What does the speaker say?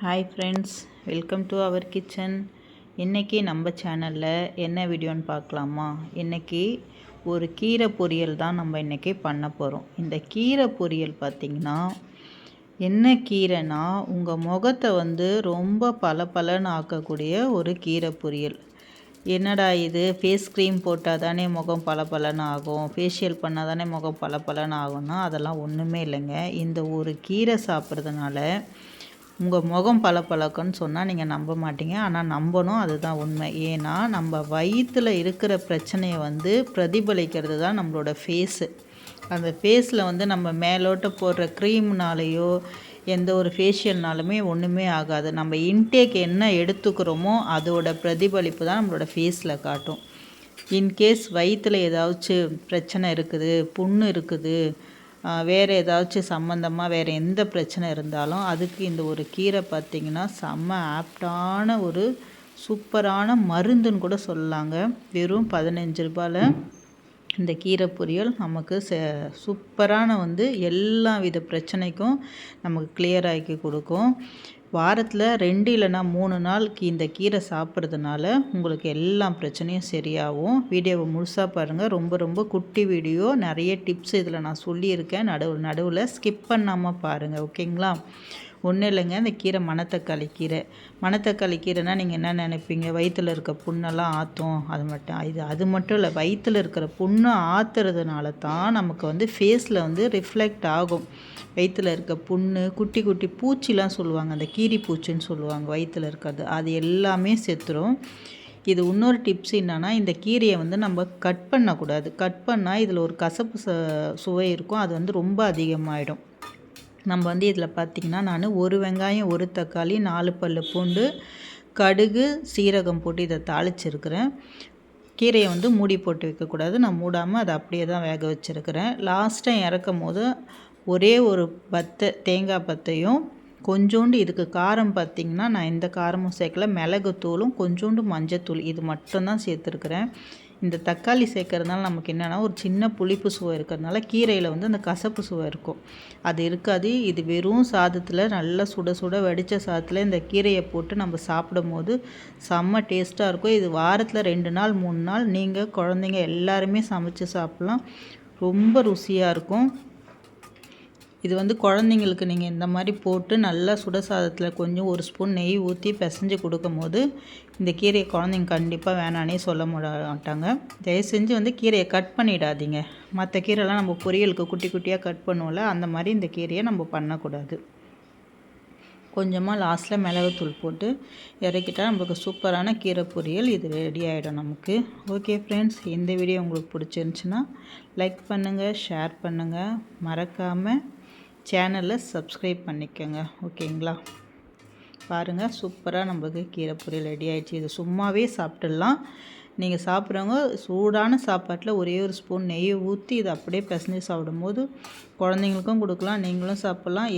Hi friends welcome to our kitchen இன்றைக்கி நம்ம சேனலில் என்ன வீடியோன்னு பார்க்கலாமா? இன்றைக்கி ஒரு கீரை பொரியல் தான் நம்ம இன்றைக்கி பண்ண போகிறோம் இந்த கீரை பொரியல் பார்த்திங்கன்னா என்ன கீரைனா உங்கள் முகத்தை வந்து ரொம்ப பல பலன்னு ஆக்கக்கூடிய ஒரு கீரை பொரியல். என்னடா இது? ஃபேஸ் க்ரீம் போட்டால் தானே முகம் பல பலன்னு ஆகும். ஃபேஷியல் பண்ணால் தானே முகம் பல பலன்னு ஆகும்னா அதெல்லாம் ஒன்றுமே இல்லைங்க. இந்த ஒரு கீரை சாப்பிட்றதுனால உங்கள் முகம் பல சொன்னால் நீங்கள் நம்ப மாட்டீங்க. ஆனால் நம்பணும் அதுதான் உண்மை. ஏன்னா நம்ம வயிற்றில் இருக்கிற பிரச்சனையை வந்து பிரதிபலிக்கிறது தான் நம்மளோட ஃபேஸு அந்த ஃபேஸில் வந்து நம்ம மேலோட்ட போடுற க்ரீம்னாலேயோ எந்த ஒரு ஃபேஷியல்னாலுமே ஒன்றுமே ஆகாது. நம்ம இன்டேக் என்ன எடுத்துக்கிறோமோ அதோட பிரதிபலிப்பு தான் நம்மளோட ஃபேஸில் காட்டும். இன்கேஸ் வயிற்றில் ஏதாச்சும் பிரச்சனை இருக்குது புண்ணு இருக்குது வேறு ஏதாச்சும் சம்மந்தமாக வேறு எந்த பிரச்சனை இருந்தாலும் அதுக்கு இந்த ஒரு கீரை பார்த்திங்கன்னா செம்ம ஆப்டான ஒரு சூப்பரான மருந்துன்னு கூட சொல்லலாங்க. வெறும் பதினஞ்சு ரூபாயில் இந்த கீரை பொரியல் நமக்கு ச சூப்பரான வந்து எல்லா வித பிரச்சனைக்கும் நமக்கு கிளியர் ஆக்கி கொடுக்கும். வாரத்தில் ரெண்டு இல்லைனா மூணு நாள் இந்த கீரை சாப்பிட்றதுனால உங்களுக்கு எல்லா பிரச்சனையும் சரியாகும். வீடியோவை முழுசாக பாருங்கள் ரொம்ப ரொம்ப குட்டி வீடியோ. நிறைய டிப்ஸ் இதில் நான் சொல்லியிருக்கேன். நடுவில் நடுவில் ஸ்கிப் பண்ணாமல் பாருங்கள் ஓகேங்களா? ஒன்றும் இல்லைங்க. இந்த கீரை மணத்தக்காளி கீரை. மணத்தக்காளி கீரைனா நீங்கள் என்ன நினைப்பீங்க? வயிற்றில் இருக்க புண்ணெல்லாம் ஆற்றும் அது மட்டும் இது அது மட்டும் இல்லை. வயிற்றில் இருக்கிற புண்ணை ஆற்றுறதுனால தான் நமக்கு வந்து ஃபேஸில் வந்து ரிஃப்ளெக்ட் ஆகும். வயிற்றில் இருக்க புண்ணு குட்டி குட்டி பூச்சிலாம் சொல்லுவாங்க. அந்த கீரை பூச்சின்னு சொல்லுவாங்க வயிற்றில் இருக்கிறது. அது எல்லாமே செத்துரும். இது இன்னொரு டிப்ஸ் என்னென்னா இந்த கீரையை வந்து நம்ம கட் பண்ணக்கூடாது. கட் பண்ணால் இதில் ஒரு கசப்பு ச சுவை இருக்கும். அது வந்து ரொம்ப அதிகமாகிடும் நம்ம வந்து இதில் பார்த்திங்கன்னா நான் ஒரு வெங்காயம் ஒரு தக்காளி நாலு பல் பூண்டு கடுகு சீரகம் போட்டு இதை தாளிச்சிருக்கிறேன். கீரையை வந்து மூடி போட்டு வைக்கக்கூடாது. நான் மூடாமல் அதை அப்படியே தான் வேக வச்சுருக்கிறேன். லாஸ்ட்டாக இறக்கும் போது ஒரே ஒரு பத்தை தேங்காய் பத்தையும் கொஞ்சோண்டு இதுக்கு காரம் பார்த்திங்கன்னா நான் எந்த காரமும் சேர்க்கல. மிளகுத்தூளும் கொஞ்சோண்டு மஞ்சத்தூள் இது மட்டும்தான் சேர்த்துருக்குறேன். இந்த தக்காளி சேர்க்கறதுனால நமக்கு என்னென்னா ஒரு சின்ன புளிப்பு சுவை இருக்கிறதுனால கீரையில் வந்து அந்த கசப்பு சுவை இருக்கும். அது இருக்காது. இது வெறும் சாதத்தில் நல்லா சுட சுட வடித்த சாதத்தில் இந்த கீரையை போட்டு நம்ம சாப்பிடும் போது செம்ம டேஸ்ட்டாக இருக்கும். இது வாரத்தில் ரெண்டு நாள் மூணு நாள் நீங்கள் குழந்தைங்க எல்லாருமே சமைச்சு சாப்பிட்லாம். ரொம்ப ருசியாக இருக்கும். இது வந்து குழந்தைங்களுக்கு நீங்கள் இந்த மாதிரி போட்டு நல்லா சுட சாதத்தில் கொஞ்சம் ஒரு ஸ்பூன் நெய் ஊற்றி பிசைஞ்சு கொடுக்கும் போது இந்த கீரையை குழந்தைங்க கண்டிப்பாக வேணானே சொல்ல மாட்டாங்க. தயவு செஞ்சு வந்து கீரையை கட் பண்ணிடாதீங்க. மற்ற கீரைலாம் நம்ம பொரியலுக்கு குட்டி குட்டியாக கட் பண்ணுவோம்ல அந்த மாதிரி இந்த கீரையை நம்ம பண்ணக்கூடாது. கொஞ்சமாக லாஸ்ட்டில் மிளகுத்தூள் போட்டு இறக்கிட்டால் நம்மளுக்கு சூப்பரான கீரை பொரியல் இது ரெடி ஆகிடும் நமக்கு. ஓகே ஃப்ரெண்ட்ஸ் இந்த வீடியோ உங்களுக்கு பிடிச்சிருந்துச்சின்னா லைக் பண்ணுங்கள் ஷேர் பண்ணுங்கள் மறக்காமல் சேனலை சப்ஸ்கிரைப் பண்ணிக்கோங்க. ஓகேங்களா? பாருங்கள் சூப்பராக நம்மளுக்கு கீரை பொரியல் ரெடி ஆகிடுச்சு இது சும்மாவே சாப்பிட்டுடலாம். நீங்கள் சாப்பிட்றவங்க சூடான சாப்பாட்டில் ஒரே ஒரு ஸ்பூன் நெய்யை ஊற்றி இதை அப்படியே பிசைஞ்சு சாப்பிடும்போது குழந்தைங்களுக்கும் கொடுக்கலாம் நீங்களும் சாப்பிட்லாம்.